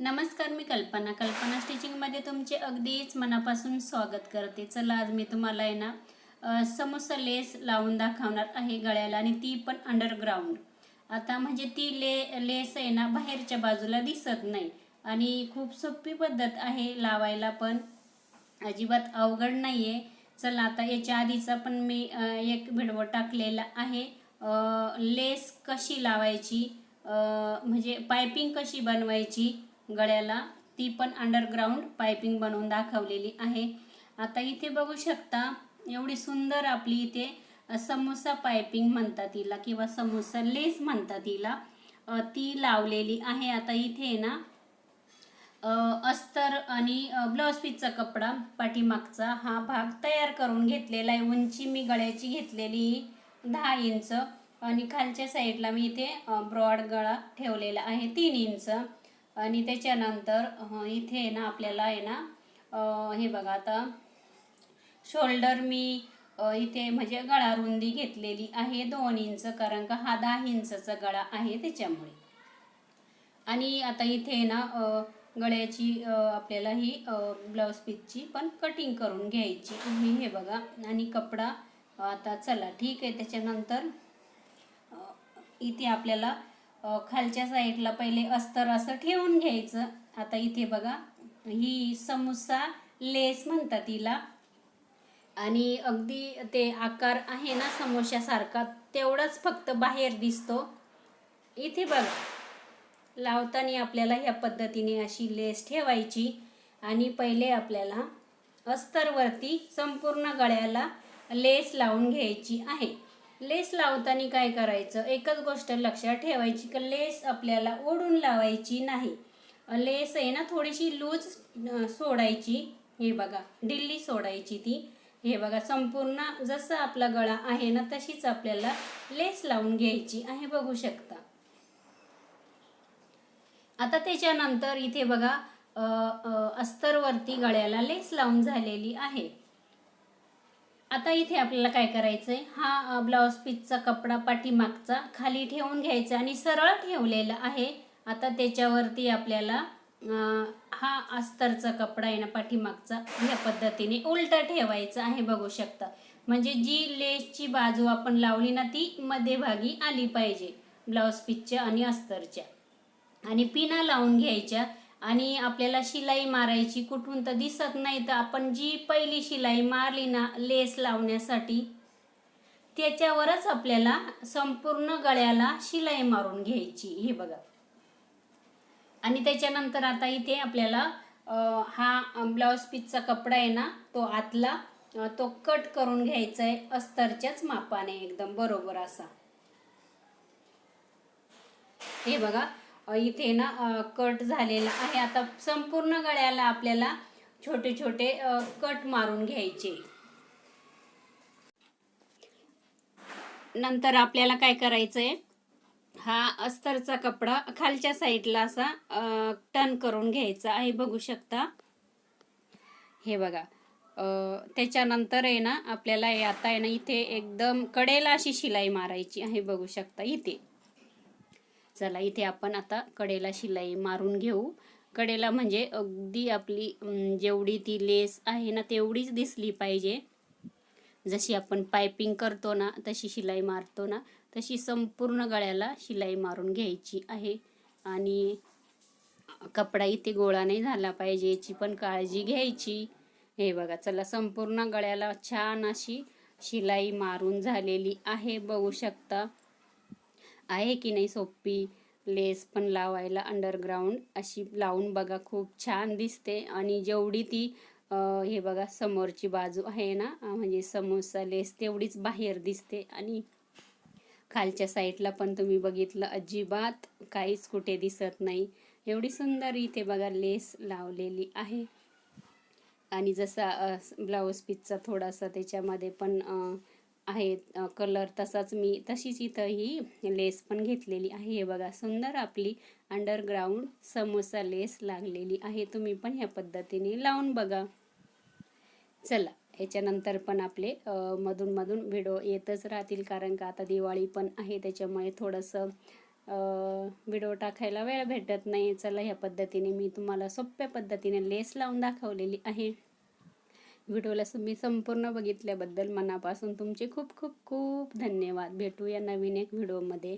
नमस्कार मी कल्पना. कल्पना स्टिचिंगमध्ये तुमचे अगदीच मनापासून स्वागत करते. चला आज मी तुम्हाला आहे ना समोसा लेस लावून दाखवणार आहे गळ्याला आणि ती पण अंडरग्राऊंड आता म्हणजे ती ले लेस आहे ना बाहेरच्या बाजूला दिसत नाही. आणि खूप सोपी पद्धत आहे लावायला पण. अजिबात अवघड नाही आहे चला आता याच्या आधीचा पण मी एक व्हिडिओ टाकलेला आहे. लेस कशी लावायची? म्हणजे पायपिंग कशी बनवायची? गळ्याला. ती पण अंडरग्राऊंड पायपिंग बनवून दाखवलेली आहे. आता इथे बघू शकता एवढी सुंदर आपली इथे समोसा पायपिंग म्हणतात तिला किंवा समोसा लेस म्हणतात तिला ती लावलेली आहे. आता इथे ना अस्तर आणि ब्लाउज पीसचा कपडा पाठीमागचा. हा भाग तयार करून घेतलेला आहे. उंची मी गळ्याची घेतलेली दहा इंच. आणि खालच्या साईडला मी इथे ब्रॉड गळा ठेवलेला आहे तीन इंच. आणि त्याच्यानंतर इथे आहे ना आपल्याला आहे ना हे बघा आता. शोल्डर मी इथे म्हणजे गळा रुंदी घेतलेली आहे दोन इंच कारण का हा दहा इंचचा गळा आहे त्याच्यामुळे. आणि आता इथे ना गळ्याची आपल्याला ही ब्लाऊज पीसची पण कटिंग करून घ्यायची तुम्ही हे बघा. आणि कपडा आता चला ठीक आहे. त्याच्यानंतर इथे आपल्याला खालच्या साईडला पहिले अस्तर असं ठेवून घ्यायचं. आता इथे बघा ही समोसा लेस म्हणतात तिला आणि अगदी ते आकार आहे ना समोश्यासारखा तेवढाच फक्त बाहेर दिसतो. इथे बघा लावताना आपल्याला ह्या पद्धतीने अशी लेस ठेवायची. आणि पहिले आपल्याला अस्तरवरती संपूर्ण गळ्याला लेस लावून घ्यायची आहे. लेस लावताना काय करायचं? एकच गोष्ट लक्षात ठेवायची की लेस आपल्याला ओढून लावायची नाही. लेस आहे ना थोडीशी लूज सोडायची. हे बघा डिल्ली सोडायची ती. हे बघा संपूर्ण जसं आपला गळा आहे ना तशीच आपल्याला लेस लावून घ्यायची आहे बघू शकता. आता त्याच्यानंतर इथे बघा अस्तरवरती गळ्याला लेस लावून झालेली आहे. आता इथे आपल्याला काय करायचंय? हा ब्लाऊज पीसचा कपडा पाठीमागचा खाली ठेवून घ्यायचा आणि सरळ ठेवलेला आहे. आता त्याच्यावरती आपल्याला हा अस्तरचा कपडा आहे ना पाठीमागचा ह्या पद्धतीने उलटा ठेवायचा आहे बघू शकता. म्हणजे जी लेसची बाजू आपण लावली ना ती मध्यभागी आली पाहिजे ब्लाऊज पीसच्या आणि अस्तरच्या. आणि पिना लावून घ्यायच्या. आणि आपल्याला शिलाई मारायची कुठून तर दिसत नाही तर आपण जी पहिली शिलाई मारली ना लेस लावण्यासाठी त्याच्यावरच आपल्याला संपूर्ण गळ्याला शिलाई मारून घ्यायची. हे बघा. आणि त्याच्यानंतर आता इथे आपल्याला हा ब्लाऊज पीसचा कपडा आहे ना तो आतला तो कट करून घ्यायचा आहे अस्तरच्याच मापाने एकदम बरोबर असा. हे बघा. इथे ना कट झालेला आहे. आता संपूर्ण गळ्याला आपल्याला छोटे छोटे कट मारून घ्यायचे. नंतर आपल्याला काय करायचंय? हा अस्तरचा कपडा खालच्या साईडला असा टन टर्न करून घ्यायचा आहे. बघू शकता. हे बघा. त्याच्यानंतर आहे ना आपल्याला आता आहे ना इथे एकदम कडेला अशी शिलाई मारायची आहे. बघू शकता इथे. चला इथे आपण आता कडेला शिलाई मारून घेऊ. कडेला म्हणजे अगदी आपली जेवढी ती लेस आहे ना तेवढीच दिसली पाहिजे. जशी आपण पायपिंग करतो ना तशी शिलाई मारतो ना तशी संपूर्ण गळ्याला शिलाई मारून घ्यायची आहे. आणि कपडा इथे गोळा नाही झाला पाहिजे याची पण काळजी घ्यायची. हे बघा चला संपूर्ण गळ्याला छान अशी शिलाई मारून झालेली आहे बघू शकता. आहे की नाही सोपी लेस पण लावायला अंडरग्राऊंड अशी लावून बघा खूप छान दिसते. आणि जेवढी ती हे बघा समोरची बाजू आहे ना म्हणजे समोसा लेस तेवढीच बाहेर दिसते. आणि खालच्या साईडला पण तुम्ही बघितलं अजिबात काहीच कुठे दिसत नाही. एवढी सुंदर इथे बघा लेस लावलेली आहे. आणि जसा ब्लाऊज पीसचा थोडासा त्याच्यामध्ये पण आहे कलर तसाच मी तशीच इथं ही लेस पण घेतलेली आहे. हे बघा सुंदर आपली अंडरग्राऊंड समोसा लेस लागलेली आहे. तुम्ही पण ह्या पद्धतीने लावून बघा. चला याच्यानंतर पण आपले मधून मधून व्हिडिओ येतच राहतील. कारण का आता दिवाळी पण आहे त्याच्यामुळे थोडंसं व्हिडिओ टाकायला वेळ भेटत नाही. चला ह्या पद्धतीने मी तुम्हाला सोप्या पद्धतीने लेस लावून दाखवलेली आहे. व्हिडिओला तुम्ही संपूर्ण बघितल्याबद्दल मनापासून तुमचे खूप खूप खूप धन्यवाद. भेटूया नवीन एक व्हिडिओमध्ये.